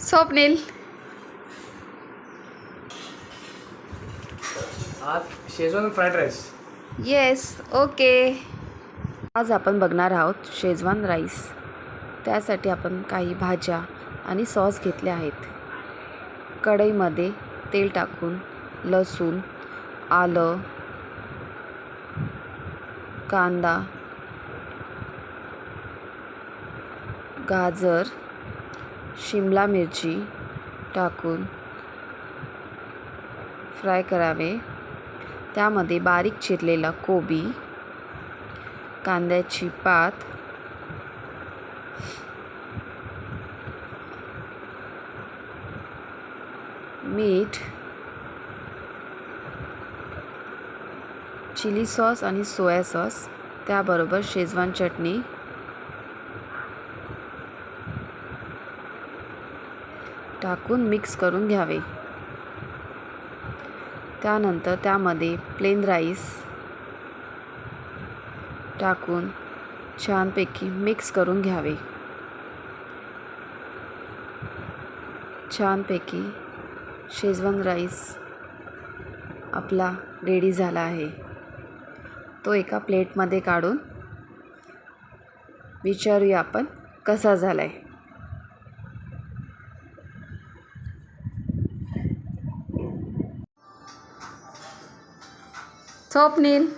स्वप्नील. आज Schezwan fried rice. Yes okay आज आपण बघणार आहोत शेजवान राईस. त्यासाठी आपण काही भाज्या आणि सॉस घेतले आहेत. कढईमध्ये तेल टाकून लसूण आलं कांदा गाजर शिमला मिरची टाकून फ्राय करावे. त्यामध्ये बारीक चिरलेला कोबी कांद्याची पात मीठ चिली सॉस आणि सोया सॉस. त्याबरोबर शेजवान चटणी टाकून मिक्स करून घ्यावे. त्यानंतर त्यामध्ये प्लेन राईस टाकून छानपैकी मिक्स करून घ्यावे. छानपैकी शेजवान राईस आपला रेडी झाला आहे. तो एका प्लेटमध्ये काढून विचारूया आपण कसा झाला आहे Top Neil.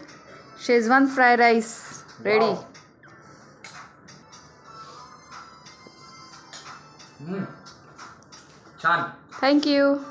Shezwan fried rice. Ready. Wow. Mm. Chan. Thank you.